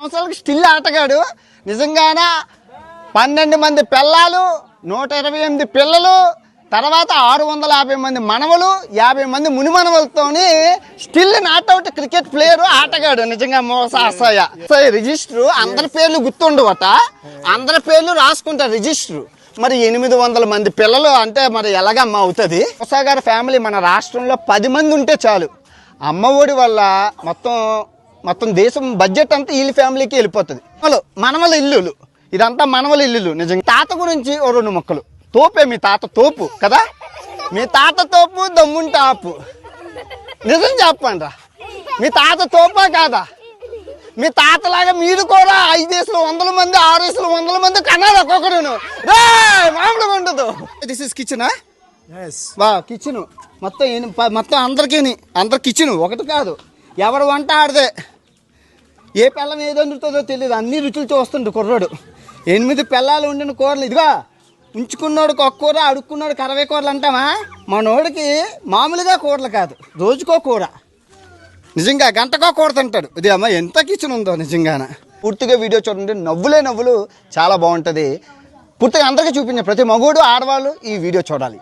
సంవత్సరాలకు స్టిల్ ఆటగాడు. నిజంగానే? పన్నెండు మంది పిల్లలు నూట ఇరవై ఎనిమిది పిల్లలు తర్వాత ఆరు వందల యాభై మంది మనవలు యాభై మంది మునిమనవలతోని still not out cricket player ఆటగాడు. నిజంగా మోసాయ అసహ్య. రిజిస్టర్ అందరి పేర్లు గుర్తుండవట. అందరి పేర్లు రాసుకుంటారు రిజిస్టర్. మరి ఎనిమిది వందల మంది పిల్లలు అంటే మరి ఎలాగమ్మ అవుతుంది? మోసా గారి ఫ్యామిలీ మన రాష్ట్రంలో పది మంది ఉంటే చాలు. అమ్మ ఒడి వల్ల మొత్తం మొత్తం దేశం బడ్జెట్ అంతా వీళ్ళ ఫ్యామిలీకి వెళ్ళిపోతుంది. మనలు మనవల ఇల్లులు. ఇదంతా మనవల ఇల్లులు నిజంగా. తాత గురించి ఓ రెండు మొక్కలు. తోపే మీ తాత తోపు కదా? మీ తాత తోపు దమ్ముంటే ఆపు. నిజం చెప్పండి మీ తాత తోపా కాదా? మీ తాతలాగా మీరు కూడా ఐదేసులు వందల మంది ఆరేసులు వందల మంది కన్నారు ఒక్కొక్కరును రే మామూలుగా ఉండదు దిస్ ఇస్ కిచెనా వా కిచెన్ మొత్తం మొత్తం అందరికీ అందరి కిచెన్ ఒకటి కాదు. ఎవరు వంట ఆడదే? ఏ పిల్లం ఏది వండుతుందో తెలియదు అన్ని రుచులు చూస్తుండు కుర్రాడు. ఎనిమిది పిల్లలు ఉండిన కూరలు. ఇదిగో ఉంచుకున్నోడికి ఒక కూర అడుక్కున్నోడికి అరవై కూరలు అంటామా? మనోడికి మామూలుగా కూరలు కాదు. రోజుకో కూర. నిజంగా గంటకో కూర తింటాడు. ఇది అమ్మ ఎంత కిచెన్ ఉందో నిజంగాన. పూర్తిగా వీడియో చూడండి. నవ్వులే నవ్వులు. చాలా బాగుంటుంది. పూర్తిగా అందరికీ చూపించే ప్రతి మగోడు ఆడవాళ్ళు ఈ వీడియో చూడాలి.